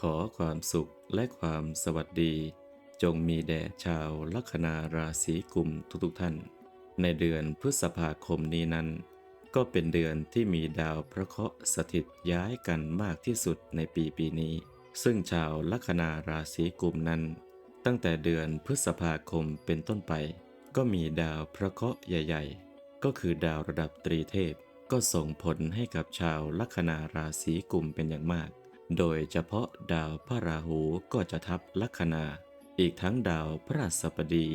ขอความสุขและความสวัสดี จงมีแด่ชาวลัคนาราศีกุมทุกๆท่าน ในเดือนพฤษภาคมนี้นั้น ก็เป็นเดือนที่มีดาวพระเคราะห์สถิตย้ายกันมากที่สุดในปีปีนี้ ซึ่งชาวลัคนาราศีกุมนั้น ตั้งแต่เดือนพฤษภาคมเป็นต้นไป ก็มีดาวพระเคราะห์ใหญ่ ๆ ก็คือดาวระดับตรีเทพก็ส่งผลให้กับชาวลัคนาราศีกุมเป็นอย่างมาก โดยเฉพาะดาวพระราหูก็จะทับลัคนา อีกทั้งดาวพระราสบดี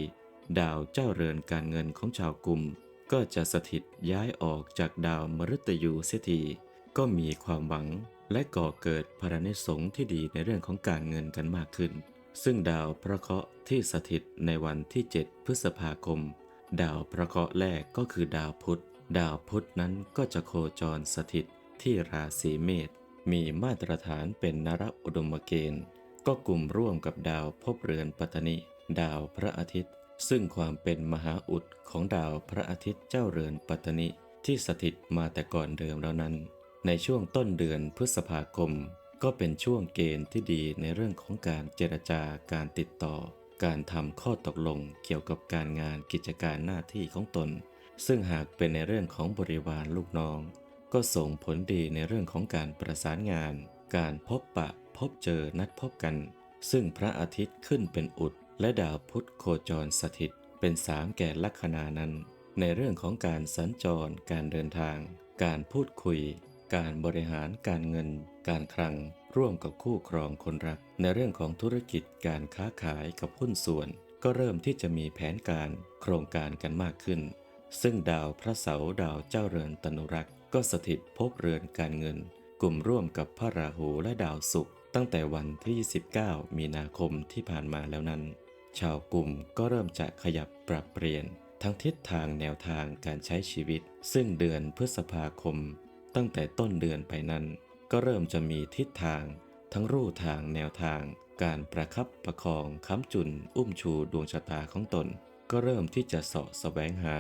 ดาวเจ้าเรือนการเงินของชาวกลุ่ม ก็จะสถิตย้ายออกจากดาวมฤตยูเสียทีก็มีความหวังและก่อเกิดพระนิสงที่ดีในเรื่องของการเงินกันมากขึ้น ซึ่งดาวพระเคราะห์ที่สถิตในวันที่ 7 พฤษภาคม ดาวพระเคราะห์แรกก็คือดาวพุธ ดาวพุธนั้นก็จะโคจรสถิตที่ราศีเมษ มีมาตรฐานเป็นนรอุดมเกณฑ์ ก็กลุ่มร่วมกับดาวภพเรือนปัตนิ ดาวพระอาทิตย์ ซึ่งความเป็นมหาอุดของดาวพระอาทิตย์เจ้าเรือนปัตนิที่สถิตมาแต่ก่อนเดิมแล้วนั้น ในช่วงต้นเดือนพฤษภาคม ก็เป็นช่วงเกณฑ์ที่ดีในเรื่องของการเจรจาการติดต่อ การทำข้อตกลงเกี่ยวกับการงานกิจการหน้าที่ของตน ซึ่งหากเป็นในเรื่องของบริวารลูกน้อง ก็ส่งผลดีในเรื่องของการประสานงาน การพบปะพบเจอนัดพบกัน ซึ่งพระอาทิตย์ขึ้นเป็นอุด และดาวพุธโคจรสถิต เป็นสามแก่ลัคนานั้น ในเรื่องของการสัญจร การเดินทาง การพูดคุย การบริหารการเงิน การคลัง ร่วมกับคู่ครองคนรัก ในเรื่องของธุรกิจการค้าขายกับหุ้นส่วน ก็เริ่มที่จะมีแผนการโครงการกันมากขึ้น ซึ่งดาวพระเสาร์ดาวเจ้าเรือนตนุรักษ์ ก็สถิตภพเรือนการเงิน กลุ่มร่วมกับพระราหูและดาวศุกร์ตั้งแต่วันที่ 29 มีนาคมที่ผ่านมาแล้วนั้น ชาวกลุ่มก็เริ่มจะขยับปรับเปลี่ยน ทั้งทิศทางแนวทางการใช้ชีวิต ซึ่งเดือนพฤษภาคม ตั้งแต่ต้นเดือนไปนั้น ก็เริ่มจะมีทิศทาง ทั้งรูทางแนวทาง การประคับประคองค้ำจุน อุ้มชูดวงชะตาของตน ก็เริ่มที่จะเสาะแสวงหา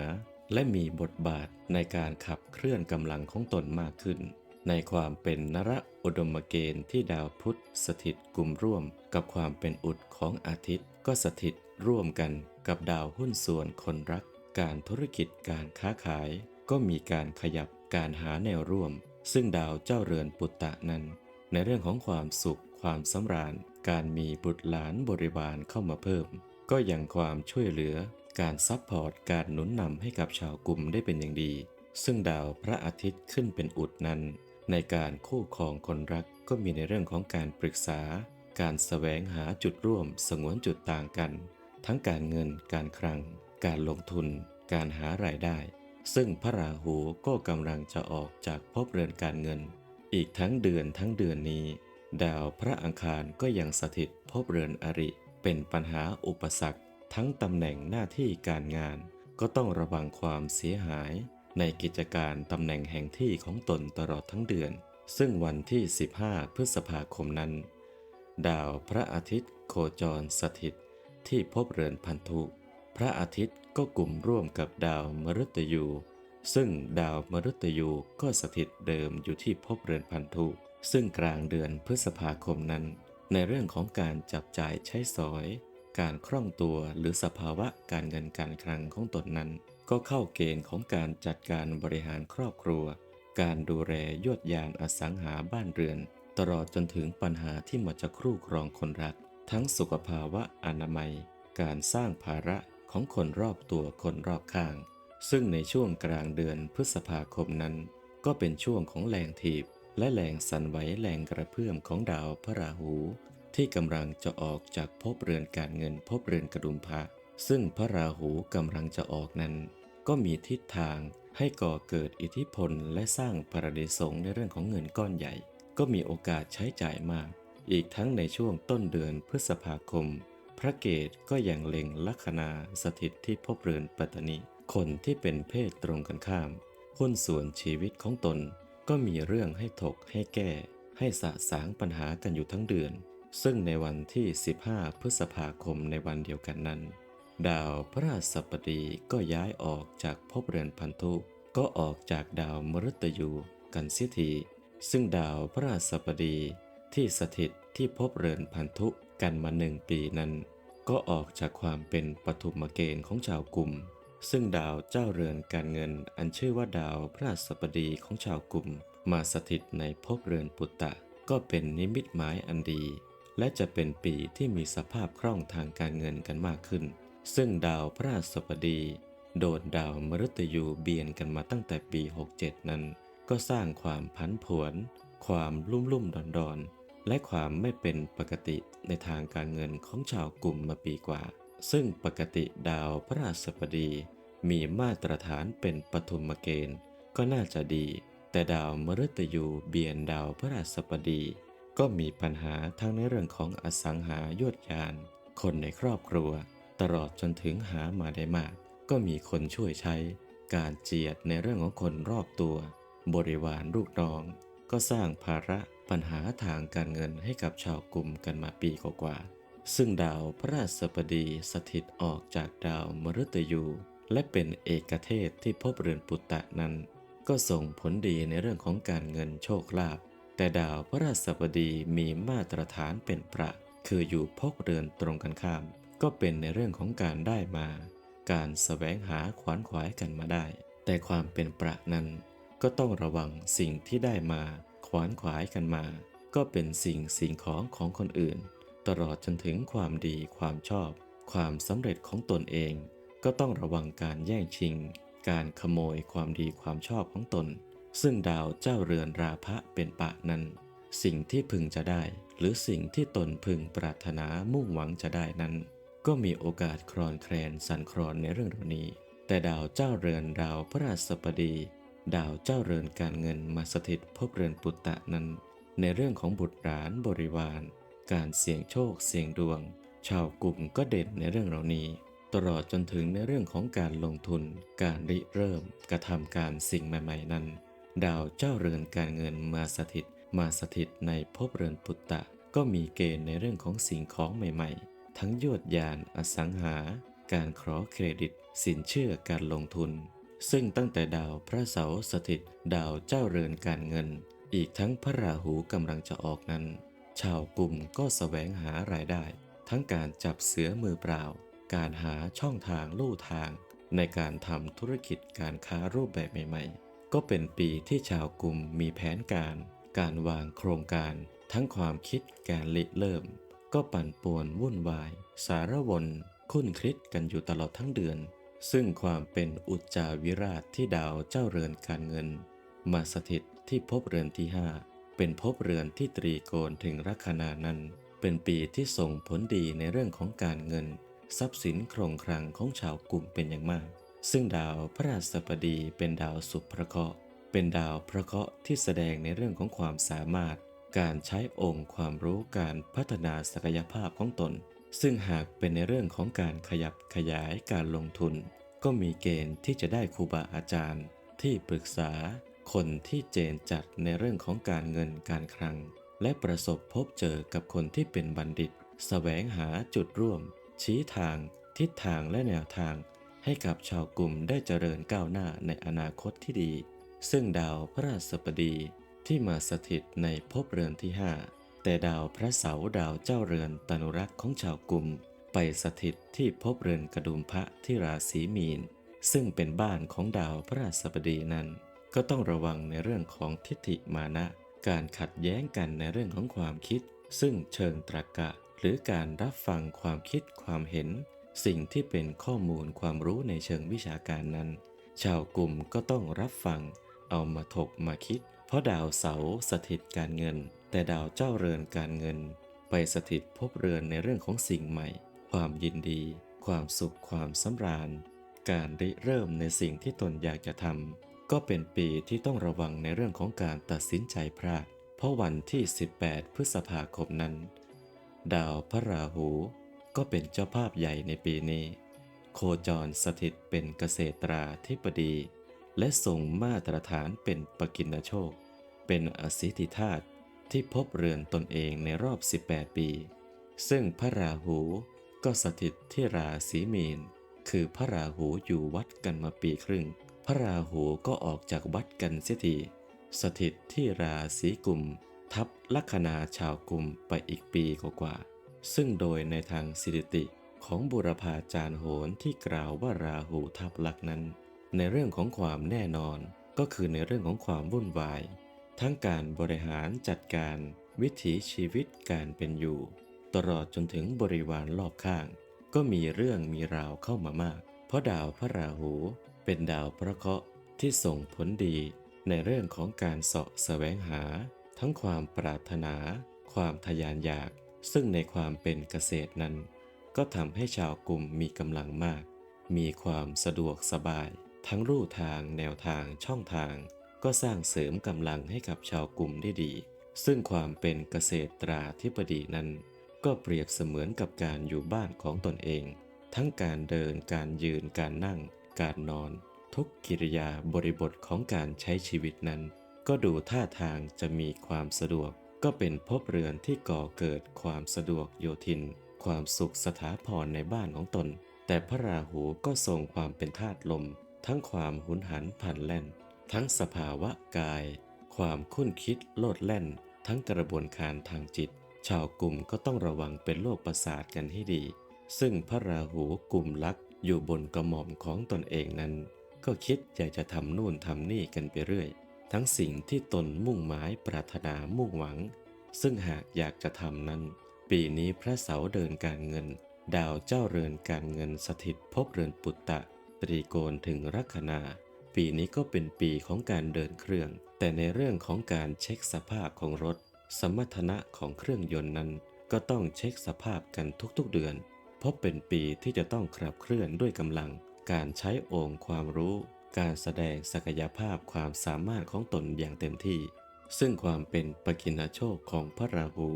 และมีบทบาทในการขับเคลื่อนกำลังของตนมากขึ้น ในความเป็นนระอุดมเกณฑ์ที่ดาวพุธสถิตกลุ่มร่วม กับความเป็นอุดของอาทิตย์ ก็สถิตร่วมกันกับดาวหุ้นส่วนคนรัก การธุรกิจการค้าขาย ก็มีการขยับการหาแนวร่วม ซึ่งดาวเจ้าเรือนปุตตะนั้น ในเรื่องของความสุขความสำราญ การมีบุตรหลานบริวารเข้ามาเพิ่ม ก็ยังความช่วยเหลือ การซัพพอร์ตการหนุนนำให้กับชาวกลุ่มได้เป็นอย่างดี ซึ่งดาวพระอาทิตย์ขึ้นเป็นอุดนั้น ในการคู่ครองคนรักก็มีในเรื่องของการปรึกษา การแสวงหาจุดร่วมสงวนจุดต่างกัน ทั้งการเงินการคลัง การลงทุน การหารายได้ ซึ่งพระราหูก็กำลังจะออกจากภพเรือนการเงิน อีกทั้งเดือนทั้งเดือนนี้ ดาวพระอังคารก็ยังสถิตภพเรือนอริ เป็นปัญหาอุปสรรค ทั้งตำแหน่งหน้าที่การงาน ก็ต้องระวังความเสียหาย ในกิจการตำแหน่งแห่งที่ของตนตลอดทั้งเดือน ซึ่งวันที่ 15 พฤษภาคมนั้น ดาวพระอาทิตย์ โคจรสถิต ที่พบเรือนพันธุ พระอาทิตย์ก็กลุ่มร่วมกับดาวมฤตยู ซึ่งดาวมฤตยูก็สถิตเดิมอยู่ที่ภพเรือนพันธุ ซึ่งกลางเดือนพฤษภาคมนั้น ในเรื่องของการจับจ่ายใช้สอย การคล่องตัวหรือสภาวะการเงินการคลังของตนนั้น ก็เข้าเกณฑ์ของการจัดการบริหารครอบครัว การดูแลยวดยานอสังหาบ้านเรือน ตลอดจนถึงปัญหาที่มาจะครู่ครองคนรัก ทั้งสุขภาวะอนามัย การสร้างภาระของคนรอบตัวคนรอบข้าง ซึ่งในช่วงกลางเดือนพฤษภาคมนั้น ก็เป็นช่วงของแรงถีบและแรงสั่นไหวแรงกระเพื่อมของดาวพระราหู ที่กำลังจะออกจากภพเรือนการเงินภพเรือนกระดุมพระซึ่งพระราหูกำลังจะออกนั้น ก็มีทิศทางให้ก่อเกิดอิทธิพลและสร้างพระเดสงในเรื่องของเงินก้อนใหญ่ ก็มีโอกาสใช้จ่ายมาก อีกทั้งในช่วงต้นเดือนพฤษภาคม พระเกตก็ยังเล็งลัคนาสถิตที่ภพเรือนปัตตนิคนที่เป็นเพศตรงกันข้ามหุ้นส่วนชีวิตของตน ก็มีเรื่องให้ถกให้แก้ ให้สะสางปัญหากันอยู่ทั้งเดือน ซึ่งในวันที่ 15 พฤษภาคมในวันเดียวกันนั้น ดาวพระราชบดีก็ย้ายออกจากภพเรือนพันธุ ก็ออกจากดาวมฤตยูกันเสียทีซึ่งดาวพระราชบดีที่สถิตที่พบเรือนพันธุกันมาหนึ่งปีนั้น ก็ออกจากความเป็นปฐุมเกณฑ์ของชาวกลุ่ม ซึ่งดาวเจ้าเรือนการเงินอันชื่อว่าดาวพระราชบดีของชาวกลุ่ม มาสถิตในภพเรือนปุตตะ ก็เป็นนิมิตหมายอันดี และจะเป็นปีที่มีสภาพคล่องทางการเงินกันมากขึ้น ซึ่งดาวพระราชบดี โดนดาวมฤตยูเบียนกันมาตั้งแต่ปี 67 นั้น ก็สร้างความพันผวน ความลุ่มลุ่มดอนดอนและความไม่เป็นปกติในทางการเงินของชาวกลุ่มมาปีกว่า ซึ่งปกติดาวพระราชบดี มีมาตรฐานเป็นปฐุมเกณฑ์ ก็น่าจะดี แต่ดาวมฤตยูเบียนดาวพระราชบดี ก็มีปัญหาทั้งในเรื่องของอสังหายวดยาน คนในครอบครัว ตลอดจนถึงหามาได้มาก ก็มีคนช่วยใช้ การเจียดในเรื่องของคนรอบตัว บริวารลูกน้อง ก็สร้างภาระปัญหาทางการเงินให้กับชาวกลุ่มกันมาปีกว่าซึ่งดาวพระราชบดีสถิตออกจากดาวมฤตยู และเป็นเอกเทศที่พบเรือนปุตตะนั้น ก็ส่งผลดีในเรื่องของการเงินโชคลาภ แต่ดาวพระราชบดีมีมาตรฐานเป็นประ คืออยู่พกเรือนตรงกันข้าม ก็เป็นในเรื่องของการได้มา การสแสวงหาขวานขวายกันมาได้ แต่ความเป็นประนั้น ก็ต้องระวังสิ่งที่ได้มา ขวานขวายกันมา ก็เป็นสิ่งสิ่งของของคนอื่น ตลอดจนถึงความดีความชอบ ความสำเร็จของตนเอง ก็ต้องระวังการแย่งชิง การขโมยความดีความชอบของตน ซึ่งดาวเจ้าเรือนราพะเป็นปะนั้น สิ่งที่พึงจะได้ หรือสิ่งที่ตนพึงปรารถนามุ่งหวังจะได้นั้น ก็มีโอกาสคลอนแคลนสันคลอนในเรื่องเหล่านี้ แต่ดาวเจ้าเรือนดาวพระราชบดี ดาวเจ้าเรือนการเงินมาสถิตพบเรือนปุตตะนั้น ในเรื่องของบุตรหลานบริวาร การเสี่ยงโชคเสี่ยงดวง ชาวกลุ่มก็เด่นในเรื่องเหล่านี้ตลอดจนถึงในเรื่องของการลงทุน การริเริ่มกระทำการสิ่งใหม่ ๆ นั้น ดาวเจ้าเรือนการเงินมาสถิตมาสถิตในภพเรือนปุตตะ ก็มีเกณฑ์ในเรื่องของสิ่งของใหม่ๆ ทั้งยวดยานอสังหา การขอเครดิต สินเชื่อการลงทุน ซึ่งตั้งแต่ดาวพระเสาร์สถิต ดาวเจ้าเรือนการเงิน อีกทั้งพระราหูกำลังจะออกนั้น ชาวกลุ่มก็แสวงหารายได้ ทั้งการจับเสือมือเปล่า การหาช่องทางลู่ทาง ในการทำธุรกิจการค้ารูปแบบใหม่ ๆ ก็เป็นปีที่ชาวกลุ่มมีแผนการ การวางโครงการ ทั้งความคิดการริเริ่ม ก็ปั่นป่วนวุ่นวาย สารวนคุ้นคิดกันอยู่ตลอดทั้งเดือน ซึ่งความเป็นอุจจาวิราชที่ดาวเจ้าเรือนการเงิน มาสถิตที่ภพเรือนที่ห้าเป็นภพเรือนที่ตรีโกณถึงลัคนานั้น เป็นปีที่ส่งผลดีในเรื่องของการเงิน ทรัพย์สินโครงครังของชาวกลุ่มเป็นอย่างมาก ซึ่งดาวพระราชบดีเป็นดาวสุภเคราะห์เป็นดาวพระเคราะห์ที่แสดงในเรื่องของความสามารถ การใช้องค์ความรู้การพัฒนาศักยภาพของตน ซึ่งหากเป็นในเรื่องของการขยับขยายการลงทุน ก็มีเกณฑ์ที่จะได้ครูบาอาจารย์ ที่ปรึกษา คนที่เจนจัดในเรื่องของการเงินการคลัง และประสบพบเจอกับคนที่เป็นบัณฑิตแสวงหาจุดร่วม ชี้ทาง ทิศทางและแนวทาง ให้กับชาวกลุ่มได้เจริญก้าวหน้าในอนาคตที่ดี ซึ่งดาวพระราชบดีที่มาสถิตในภพเรือนที่ 5 แต่ดาวพระเสาร์ดาวเจ้าเรือนตนุรักษ์ของชาวกลุ่ม ไปสถิตที่ภพเรือนกระดุมพระที่ราศีมีน ซึ่งเป็นบ้านของดาวพระราชบดีนั้น ก็ต้องระวังในเรื่องของทิฏฐิมานะ การขัดแย้งกันในเรื่องของความคิด ซึ่งเชิงตรรกะ หรือการรับฟังความคิดความเห็น สิ่งที่เป็นข้อมูลความรู้ในเชิงวิชาการนั้น ชาวกลุ่มก็ต้องรับฟัง เอามาถกมาคิด เพราะดาวเสาร์สถิตการเงิน แต่ดาวเจ้าเรือนการเงิน ไปสถิตพบเรือนในเรื่องของสิ่งใหม่ ความยินดี ความสุขความสำราญ การริเริ่มในสิ่งที่ตนอยากจะทำก็เป็นปีที่ต้องระวังในเรื่องของการตัดสินใจพลาด เพราะวันที่ 18 พฤษภาคมนั้น ดาวพระราหู ก็เป็นเจ้าภาพใหญ่ในปีนี้ โคจรสถิตเป็นเกษตราธิบดี และทรงมาตรฐานเป็นปกินโชค เป็นอสิทธิธาตุที่พบเรือนตนเองในรอบ 18 ปี ซึ่งพระราหูก็สถิตที่ราศีมีน คือพระราหูอยู่วัดกันมาปีครึ่ง พระราหูก็ออกจากวัดกันเสียทีสถิตที่ราศีกุม ทับลัคนาชาวกลุ่มไปอีกปีกว่า ซึ่งโดยในทางสถิติของบุรพาจารย์โหนที่กล่าวว่าราหูทับลักนั้น ในเรื่องของความแน่นอนก็คือในเรื่องของความวุ่นวาย ทั้งการบริหารจัดการวิถีชีวิตการเป็นอยู่ ตลอดจนถึงบริวารรอบข้าง ก็มีเรื่องมีราวเข้ามามาก เพราะดาวพระราหูเป็นดาวพระเคราะห์ที่ส่งผลดี ในเรื่องของการเสาะแสวงหา ทั้งความปรารถนา ความทยานอยาก ซึ่งในความเป็นเกษตรนั้น ก็ทำให้ชาวกลุ่มมีกำลังมาก มีความสะดวกสบาย ทั้งรูทางแนวทางช่องทาง ก็สร้างเสริมกำลังให้กับชาวกลุ่มได้ดี ซึ่งความเป็นเกษตรตราธิบดีนั้น ก็เปรียบเสมือนกับการอยู่บ้านของตนเอง ทั้งการเดินการยืนการนั่ง การนอน ทุกกิริยาบริบทของการใช้ชีวิตนั้น ก็ดูท่าทางจะมีความสะดวก ก็เป็นภพเรือนที่ก่อเกิดความสะดวกโยทิน ความสุขสถาพรในบ้านของตน แต่พระราหูก็ทรงความเป็นธาตุลม ทั้งความหุนหันพลันแล่น ทั้งสภาวะกาย ความคุ้นคิดโลดแล่น ทั้งกระบวนการทางจิต ชาวกลุ่มก็ต้องระวังเป็นโรคประสาทกันให้ดี ซึ่งพระราหูกลุ่มลักอยู่บนกระหม่อมของตนเองนั้น ก็คิดอยากจะทำนู่นทำนี่กันไปเรื่อย ทั้งสิ่งที่ตนมุ่งหมายปรารถนามุ่งหวัง ซึ่งหากอยากจะทำนั้น ปีนี้พระเสาเดินการเงิน ดาวเจ้าเรือนการเงินสถิตพบเรือนปุตตะ ตรีโกณถึงลัคนาปีนี้ก็เป็นปีของการเดินเครื่อง แต่ในเรื่องของการเช็คสภาพของรถ สมรรถนะของเครื่องยนต์นั้น ก็ต้องเช็คสภาพกันทุกๆเดือน เพราะเป็นปีที่จะต้องขับเคลื่อนด้วยกำลัง การใช้องค์ความรู้ การแสดงศักยภาพความสามารถของตนอย่างเต็มที่ ซึ่งความเป็นปกิณโชคของพระราหู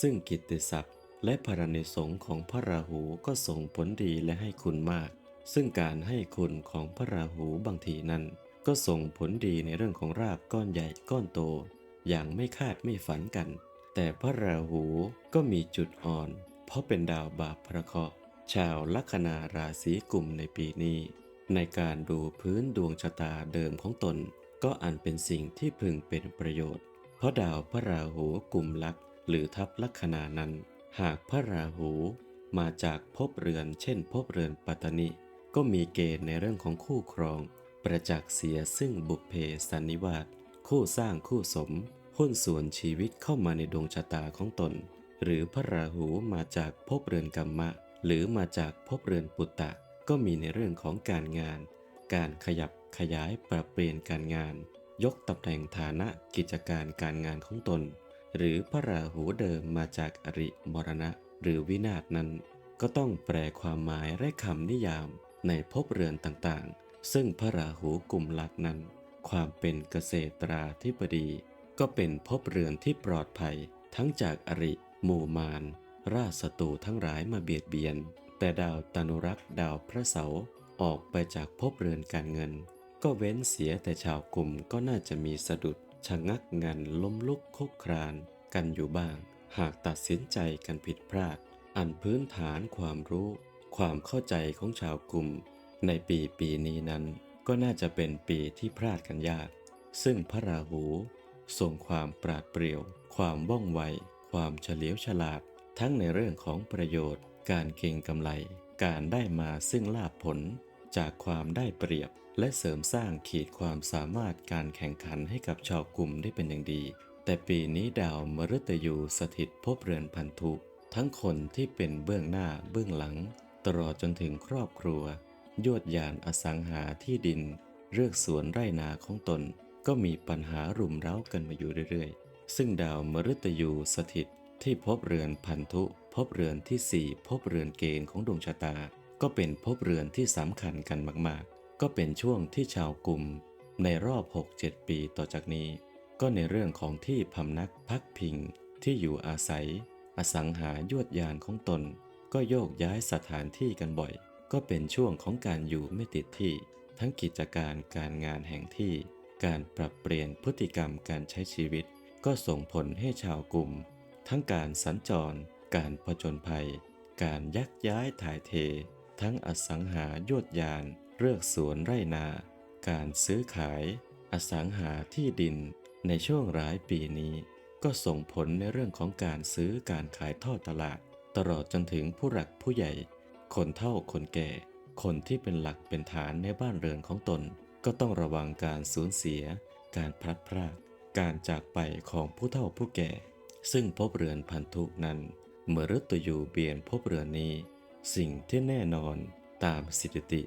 ซึ่งกิตติศัพท์และพระนิสงของพระราหูก็ส่งผลดีและให้คุณมาก ซึ่งการให้คุณของพระราหูบางทีนั้น ก็ส่งผลดีในเรื่องของราบก้อนใหญ่ก้อนโต อย่างไม่คาดไม่ฝันกัน แต่พระราหูก็มีจุดอ่อน เพราะเป็นดาวบาปพระเคราะห์ชาวลัคนาราศีกลุ่มในปีนี้ ในการดูพื้นดวงชะตาเดิมของตน ก็อันเป็นสิ่งที่พึงเป็นประโยชน์ เพราะดาวพระราหูกลุ่มลักหรือทับลัคนานั้น หากพระราหูมาจากภพเรือนเช่นภพเรือนปัตตนิ ก็มีเกณฑ์ในเรื่องของคู่ครอง ประจักษ์เสียซึ่งบุพเพสันนิวาสคู่สร้างคู่สมหุ้นส่วนชีวิตเข้ามาในดวงชะตาของตน หรือพระราหูมาจากภพเรือนกรรมะ หรือมาจากภพเรือนปุตตะ ก็มีในเรื่องของการงาน การขยับขยายปรับเปลี่ยนการงาน ยกตำแหน่งฐานะกิจการการงานของตน หรือพระราหูเดิมมาจากอริมรณะ หรือวินาศนั้น ก็ต้องแปลความหมายและคำนิยามในภพเรือนต่างๆ ซึ่งพระราหูกลุ่มลักนั้น ความเป็นเกษตราธิบดี ก็เป็นภพเรือนที่ปลอดภัย ทั้งจากอริหมู่มารราชศัตรูทั้งหลายมาเบียดเบียน แต่ดาวตานุรักษ์ดาวพระเสาร์ออกไปจากภพเรือนการเงิน ก็เว้นเสียแต่ชาวกลุ่มก็น่าจะมีสะดุดชะงักงันล้มลุกคุกครานกันอยู่บ้าง หากตัดสินใจกันผิดพลาด อันพื้นฐานความรู้ ความเข้าใจของชาวกลุ่ม ในปีปีนี้นั้นก็น่าจะเป็นปีที่พลาดกันยาก ซึ่งพระราหูทรงความปราดเปรียว ความว่องไว ความเฉลียวฉลาด ทั้งในเรื่องของประโยชน์ การเก็งกำไร การได้มาซึ่งลาภผลจากความได้เปรียบ และเสริมสร้างขีดความสามารถการแข่งขันให้กับชาวกลุ่มได้เป็นอย่างดี แต่ปีนี้ดาวมฤตยูสถิตภพเรือนพันธุทั้งคนที่เป็นเบื้องหน้าเบื้องหลัง ตลอดจนถึงครอบครัว ยวดยานอสังหาที่ดิน เลือกสวนไร่นาของตน ก็มีปัญหารุมเร้ากันมาอยู่เรื่อยๆ ซึ่งดาวมฤตยูสถิต ที่พบเรือนพันธุ พบเรือนที่สี่พบเรือนเกณฑ์ของดวงชะตา ก็เป็นพบเรือนที่สำคัญกันมากๆ ก็เป็นช่วงที่ชาวกลุ่ม ในรอบ 6-7 ปีต่อจากนี้ ก็ในเรื่องของที่พำนักพักพิง ที่อยู่อาศัย อสังหายวดยานของตน ก็โยกย้ายสถานที่กันบ่อย ก็เป็นช่วงของการอยู่ไม่ติดที่ ทั้งกิจการการงานแห่งที่ การปรับเปลี่ยนพฤติกรรมการใช้ชีวิต ก็ส่งผลให้ชาวกลุ่ม ทั้งการสัญจร การผจญภัย การยักย้ายถ่ายเท ทั้งอสังหายวดยานเลือกสวนไร่นา การซื้อขาย อสังหาที่ดิน ในช่วงหลายปีนี้ ก็ส่งผลในเรื่องของการซื้อการขายทอดตลาด ตลอดจนถึงผู้หลักผู้ใหญ่ คนเฒ่าคนแก่ คนที่เป็นหลักเป็นฐานในบ้านเรือนของตน ก็ต้องระวังการสูญเสีย การพลัดพราก การจากไปของผู้เฒ่าผู้แก่ ซึ่งภพเรือนพันธุนั้น เมื่อฤตยูเบียนภพเรือนนี้ สิ่งที่แน่นอนตามสถิติ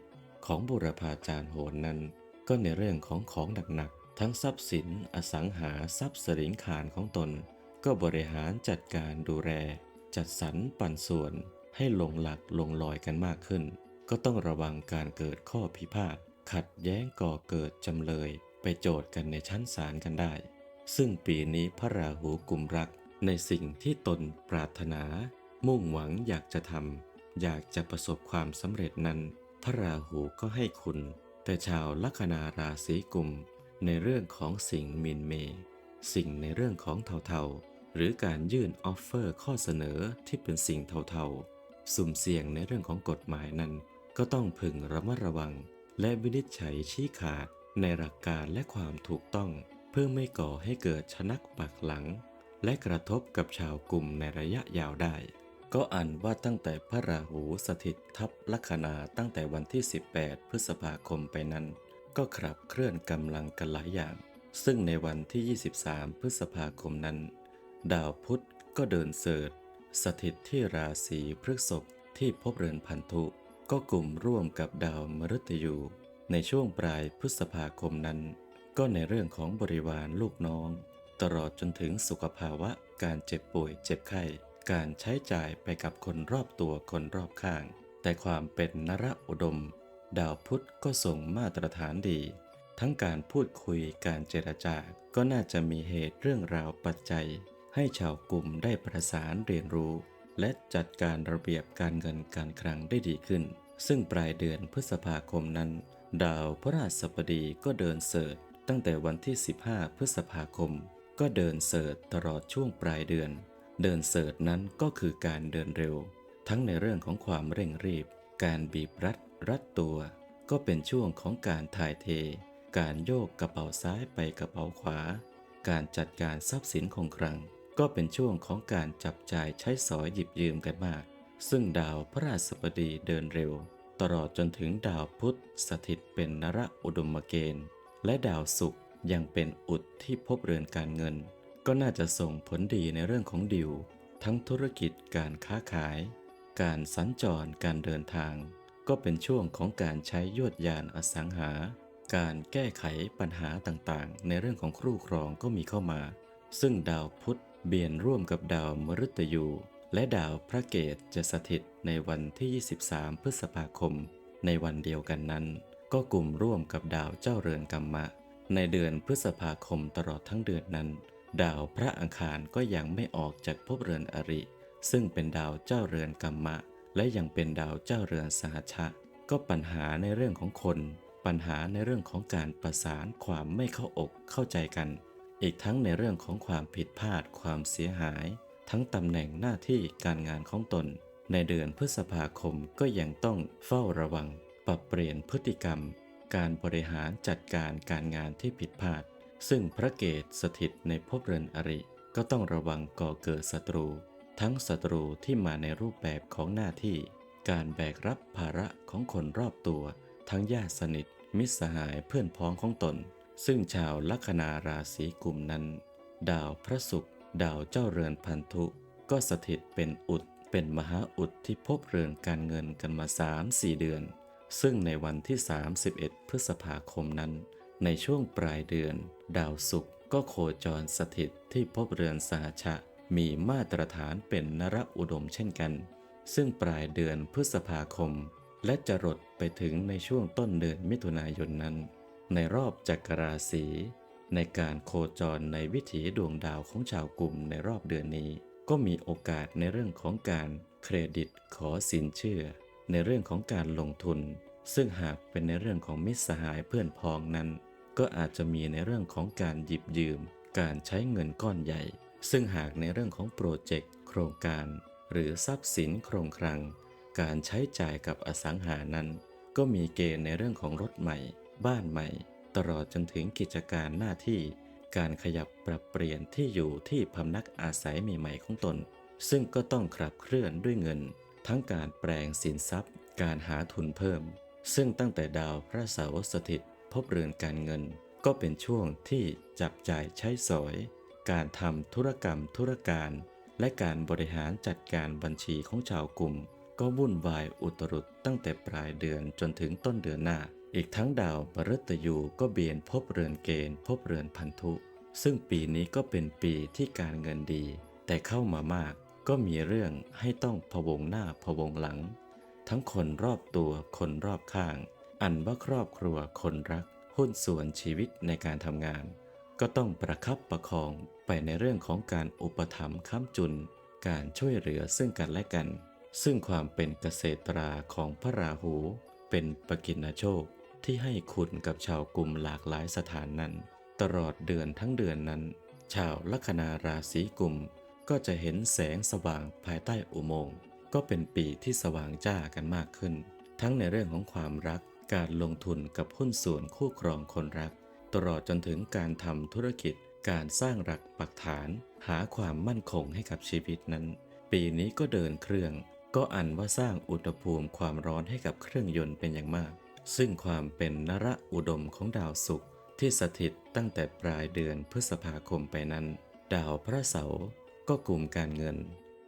ของบุรพาจารย์โหนนั้น ก็ในเรื่องของของหนักๆทั้งทรัพย์สินอสังหาทรัพย์สริงขานของตน ก็บริหารจัดการดูแลจัดสรรปันส่วนให้ลงหลักลงลอยกันมากขึ้น ก็ต้องระวังการเกิดข้อพิพาทขัดแย้งก่อเกิดจำเลย ไปโจทย์กันในชั้นศาลกันได้ ซึ่งปีนี้พระราหูกุมรัก ในสิ่งที่ตนปรารถนา มุ่งหวังอยากจะทำอยากจะประสบความสำเร็จนั้น พระราหูก็ให้คุณ แต่ชาวลัคนาราศีกุม ในเรื่องของสิ่งมินเม สิ่งในเรื่องของเทาๆ หรือการยื่นออฟเฟอร์ข้อเสนอที่เป็นสิ่งเทาๆ สุ่มเสี่ยงในเรื่องของกฎหมายนั้น ก็ต้องพึงระมัดระวัง และวินิจฉัยชี้ขาดในหลักการและความถูกต้อง เพื่อไม่ก่อให้เกิดชนักปักหลัง และกระทบกับชาวกลุ่มในระยะยาวได้ ก็อันว่าตั้งแต่พระราหูสถิตทับลัคนาตั้งแต่วันที่ 18 พฤษภาคมไปนั้น ก็ขับเคลื่อนกำลังกันหลายอย่าง ซึ่งในวันที่ 23 พฤษภาคมนั้น ดาวพุธก็เดินเสิร์ชสถิตที่ราศีพฤษภที่พบเรือนพันธุ ก็กลุ่มร่วมกับดาวมฤตยูในช่วงปลายพฤษภาคมนั้น ก็ในเรื่องของบริวารลูกน้อง ตลอดจนถึงสุขภาวะ การเจ็บป่วยเจ็บไข้ การใช้จ่ายไปกับคนรอบตัวคนรอบข้าง แต่ความเป็นนรอุดม ดาวพุธก็ส่งมาตรฐานดี ทั้งการพูดคุยการเจรจาก็น่าจะมีเหตุเรื่องราวปัจจัย ให้ชาวกลุ่มได้ประสานเรียนรู้ และจัดการระเบียบการเงินการคลังได้ดีขึ้น ซึ่งปลายเดือนพฤษภาคมนั้น ดาวพระราชบดีก็เดินเสิร์ชตั้งแต่วันที่ 15 พฤษภาคม ก็เดินเสิร์ชตลอดช่วงปลายเดือน เดินเสิร์ชนั้นก็คือการเดินเร็ว ทั้งในเรื่องของความเร่งรีบ การบีบรัด รัดตัว ก็เป็นช่วงของการถ่ายเท การโยกกระเป๋าซ้ายไปกระเป๋าขวา การจัดการทรัพย์สินของครัง ก็เป็นช่วงของการจับจ่ายใช้สอยหยิบยืมกันมาก ซึ่งดาวพระราชบดีเดินเร็ว ตลอดจนถึงดาวพุธสถิตเป็นนรอุดมเกณฑ์ และดาวศุกร์ ยังเป็นอุดที่พบเรือนการเงิน ก็น่าจะส่งผลดีในเรื่องของดิว ทั้งธุรกิจการค้าขาย การสัญจรการเดินทาง ก็เป็นช่วงของการใช้ยวดยานอสังหา การแก้ไขปัญหาต่างๆ ในเรื่องของครู่ครองก็มีเข้ามา ซึ่งดาวพุธเบียนร่วมกับดาวมฤตยูและดาวพระเกตจะสถิตในวันที่ 23 พฤษภาคม ในวันเดียวกันนั้น ก็กลุ่มร่วมกับดาวเจ้าเรือนกัมมะ ในเดือนพฤษภาคมตลอดทั้งเดือนนั้น ดาวพระอังคารก็ยังไม่ออกจากภพเรือนอริ ซึ่งเป็นดาวเจ้าเรือนกัมมะ และยังเป็นดาวเจ้าเรือนสหชะ ก็ปัญหาในเรื่องของคน ปัญหาในเรื่องของการประสานความไม่เข้าอกเข้าใจกัน อีกทั้งในเรื่องของความผิดพลาดความเสียหาย ทั้งตำแหน่งหน้าที่การงานของตน ในเดือนพฤษภาคมก็ยังต้องเฝ้าระวัง ปรับเปลี่ยนพฤติกรรม การบริหารจัดการการงานที่ผิดพลาด ซึ่งพระเกตสถิตในภพเรือนอริ ก็ต้องระวังก่อเกิดศัตรู ทั้งศัตรูที่มาในรูปแบบของหน้าที่ การแบกรับภาระของคนรอบตัว ทั้งญาติสนิท มิตรสหายเพื่อนพ้องของตน ซึ่งชาวลัคนาราศีกลุ่มนั้น ดาวพระศุกร์ดาวเจ้าเรือนพันธุ ก็สถิตเป็นอุดเป็นมหาอุดที่พบเรือนการเงินกันมา3-4 เดือน ซึ่งในวันที่ 31 พฤษภาคมนั้น ในช่วงปลายเดือน ดาวศุกร์ก็โคจรสถิตที่พบเรือนสหชะ มีมาตรฐานเป็นนรอุดมเช่นกัน ซึ่งปลายเดือนพฤษภาคม และจะรดไปถึงในช่วงต้นเดือนมิถุนายนนั้น ในรอบจักรราศีในการโคจรในวิถีดวงดาวของชาวกลุ่มในรอบเดือนนี้ ก็มีโอกาสในเรื่องของการเครดิตขอสินเชื่อ ในเรื่องของการลงทุน ซึ่งหากเป็นในเรื่องของมิตรสหายเพื่อนพ้องนั้น ก็อาจจะมีในเรื่องของการหยิบยืม การใช้เงินก้อนใหญ่ ซึ่งหากในเรื่องของโปรเจกต์โครงการ หรือทรัพย์สินโครงครัง การใช้จ่ายกับอสังหานั้น ก็มีเกณฑ์ในเรื่องของรถใหม่ บ้านใหม่ ตลอดจนถึงกิจการหน้าที่ การขยับปรับเปลี่ยนที่อยู่ที่พำนักอาศัยใหม่ๆของตน ซึ่งก็ต้องขับเคลื่อนด้วยเงิน ทั้งการแปลงสินทรัพย์ การหาทุนเพิ่ม ซึ่งตั้งแต่ดาวพระเสาสถิตพบเรือนการเงิน ก็เป็นช่วงที่จับจ่ายใช้สอย การทำธุรกรรมธุรการ และการบริหารจัดการบัญชีของชาวกลุ่ม ก็วุ่นวายอุตรุดตั้งแต่ปลายเดือนจนถึงต้นเดือนหน้า อีกทั้งดาวปฤตยูก็เบียนพบเรือนเกณฑ์ พบเรือนพันธุ ซึ่งปีนี้ก็เป็นปีที่การเงินดี แต่เข้ามามาก ก็มีเรื่องให้ต้องพวงหน้าพวงหลัง ทั้งคนรอบตัวคนรอบข้าง อันว่าครอบครัวคนรัก หุ้นส่วนชีวิตในการทำงาน ก็ต้องประคับประคองไปในเรื่องของการอุปถัมภ์ค้ำจุน การช่วยเหลือซึ่งกันและกัน ซึ่งความเป็นเกษตราของพระราหู เป็นปกินโชคที่ให้คุณกับชาวกลุ่มหลากหลายสถานนั้น ตลอดเดือนทั้งเดือนนั้น ชาวลัคนาราศีกลุ่ม ก็จะเห็นแสงสว่างภายใต้อุโมงค์ ก็เป็นปีที่สว่างจ้ากันมากขึ้น ทั้งในเรื่องของความรัก การลงทุนกับหุ้นส่วนคู่ครองคนรัก ตลอดจนถึงการทำธุรกิจ การสร้างหลักปักฐาน หาความมั่นคงให้กับชีวิตนั้น ปีนี้ก็เดินเครื่อง ก็อันว่าสร้างอุณหภูมิความร้อนให้กับเครื่องยนต์เป็นอย่างมาก ซึ่งความเป็นนระอุดมของดาวศุกร์ที่สถิตตั้งแต่ปลายเดือนพฤษภาคมไปนั้น ดาวพระเสาร์ ก็กลุ่มการเงิน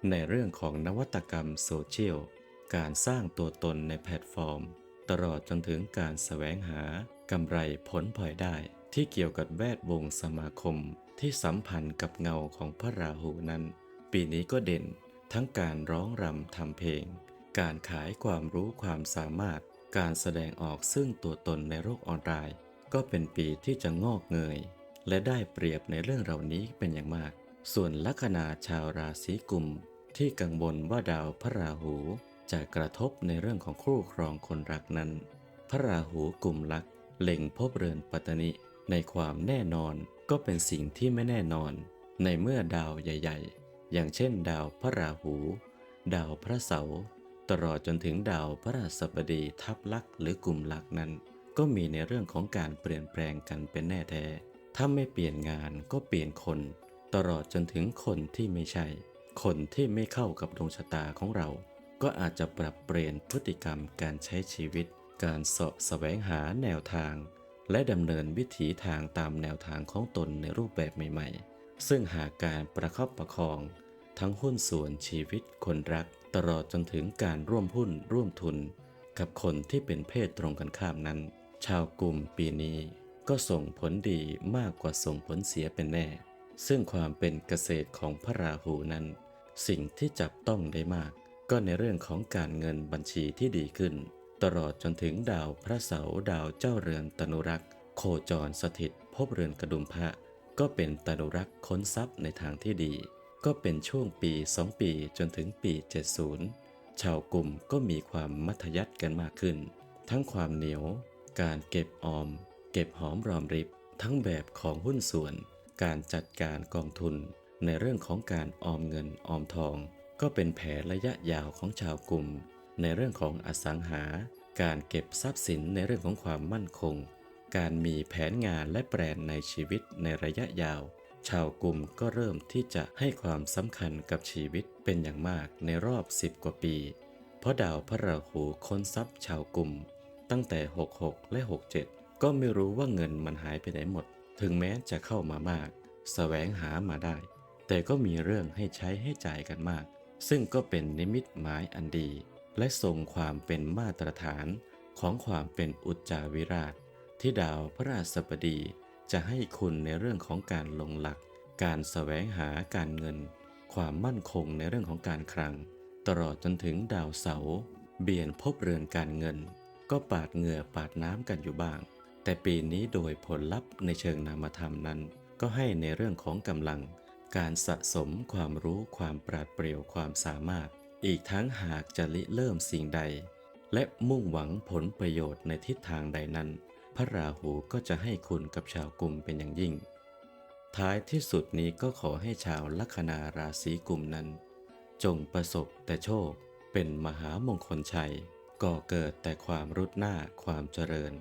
ในเรื่องของนวัตกรรมโซเชียล การสร้างตัวตนในแพลตฟอร์ม ตลอดจนถึงการแสวงหากำไรผลพลอยได้ ที่เกี่ยวกับแวดวงสมาคม ที่สัมพันธ์กับเงาของพระราหูนั้น ปีนี้ก็เด่นทั้งการร้องรำทำเพลง การขายความรู้ความสามารถ การแสดงออกซึ่งตัวตนในโลกออนไลน์ ก็เป็นปีที่จะงอกเงย และได้เปรียบในเรื่องเหล่านี้เป็นอย่างมาก ส่วนลัคนาชาวราศีกุมที่กังวลว่าดาวพระราหูจะกระทบในเรื่องของคู่ครองคนรักนั้น พระราหูกลุ่มลักเล็งพบเรือนปัตตนิในความแน่นอนก็เป็นสิ่งที่ไม่แน่นอน ในเมื่อดาวใหญ่ ๆ อย่างเช่น ดาวพระราหู ดาวพระเสาร์ตลอดจนถึงดาวพระราชบดีทับลักหรือกลุ่มลักนั้น ก็มีในเรื่องของการเปลี่ยนแปลงกันเป็นแน่แท้ ถ้าไม่เปลี่ยนงานก็เปลี่ยนคน ตลอดจนถึงคนที่ไม่ใช่ คนที่ไม่เข้ากับดวงชะตาของเรา ก็อาจจะปรับเปลี่ยนพฤติกรรมการใช้ชีวิต การสาะแสวงหาแนวทาง และดำเนินวิถีทางตามแนวทางของตนในรูปแบบใหม่ ๆ ซึ่งหากการประคับประคอง ทั้งหุ้นส่วนชีวิตคนรัก ตลอดจนถึงการร่วมหุ้นร่วมทุน กับคนที่เป็นเพศตรงกันข้ามนั้น ชาวกลุ่มปีนี้ก็ส่งผลดีมากกว่าส่งผลเสียเป็นแน่ ซึ่งความเป็นเกษตรของพระราหูนั้น สิ่งที่จับต้องได้มาก ก็ในเรื่องของการเงินบัญชีที่ดีขึ้น ตลอดจนถึงดาวพระเสาร์ดาวเจ้าเรือนตนุรักษ์ โคจรสถิตพบเรือนกระดุมพระ ก็เป็นตนุรักษ์ค้นทรัพย์ในทางที่ดี ก็เป็นช่วงปี 2 ปีจนถึงปี 70 ชาวกลุ่มก็มีความมัธยัติกันมากขึ้น ทั้งความเหนียว การเก็บออม เก็บหอมรอมริบ ทั้งแบบของหุ้นส่วน การจัดการกองทุน ในเรื่องของการออมเงินออมทอง ก็เป็นแผนระยะยาวของชาวกลุ่ม ในเรื่องของอสังหา การเก็บทรัพย์สินในเรื่องของความมั่นคง การมีแผนงานและแปรนในชีวิตในระยะยาว ชาวกลุ่มก็เริ่มที่จะให้ความสำคัญกับชีวิตเป็นอย่างมากในรอบ 10 กว่าปี เพราะดาวพระราหูค้นทรัพย์ชาวกลุ่ม ตั้งแต่ 66 และ 67 ก็ไม่รู้ว่าเงินมันหายไปไหนหมด ถึงแม้จะเข้ามามากแสวงหามาได้ แต่ก็มีเรื่องให้ใช้ให้จ่ายกันมาก ซึ่งก็เป็นนิมิตหมายอันดี และทรงความเป็นมาตรฐานของความเป็นอุจจาวิราช ที่ดาวพระราชบดี จะให้คุณในเรื่องของการลงหลัก การแสวงหาการเงิน ความมั่นคงในเรื่องของการคลัง ตลอดจนถึงดาวเสาร์เบียนพบเรือนการเงิน ก็ปาดเหงื่อปาดน้ำกันอยู่บ้าง แต่ปีนี้โดยผลลัพธ์ในเชิงนามธรรมนั้น ก็ให้ในเรื่องของกำลัง การสะสมความรู้ความปราดเปรียวความสามารถ อีกทั้งหากจะริเริ่มสิ่งใด และมุ่งหวังผลประโยชน์ในทิศทางใดนั้น พระราหูก็จะให้คุณกับชาวกลุ่มเป็นอย่างยิ่ง ท้ายที่สุดนี้ก็ขอให้ชาวลัคนาราศีกลุ่มนั้น จงประสบแต่โชค เป็นมหามงคลชัยก่อเกิดแต่ความรุดหน้าความเจริญ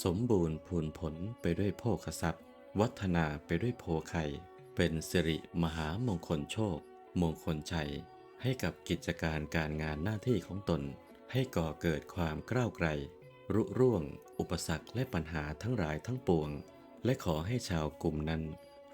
สมบูรณ์พูนผลไปด้วยโภคทรัพย์ วัฒนาไปด้วยโพไข่เป็นสิริมหามงคลโชค มงคลชัย ให้กับกิจการการงานหน้าที่ของตน ให้ก่อเกิดความกล้าวไกล รุร่วง อุปสรรคและปัญหาทั้งหลายทั้งปวง และขอให้ชาวกลุ่มนั้น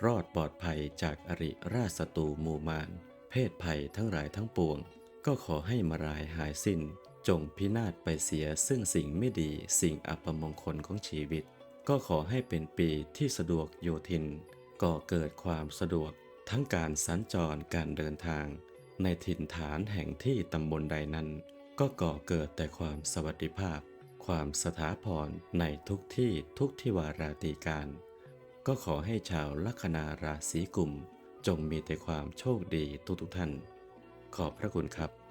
รอดปลอดภัยจากอริราชศัตรูมูมารเพศภัยทั้งหลายทั้งปวง ก็ขอให้มารายหายสิ้น จงพินาศไปเสียซึ่งสิ่งไม่ดีสิ่งอัปมงคลของชีวิต ก็ขอให้เป็นปีที่สะดวกโยทินก่อเกิดความสะดวกทั้งการสัญจรการเดินทาง ในถิ่นฐานแห่งที่ตำบลใดนั้น ก็ก่อเกิดแต่ความสวัสดิภาพ ความสถาพรในทุกที่ทุกที่วาราตีการ ก็ขอให้ชาวลัคนาราศีกุม จงมีแต่ความโชคดีทุกๆท่าน ขอบพระคุณครับ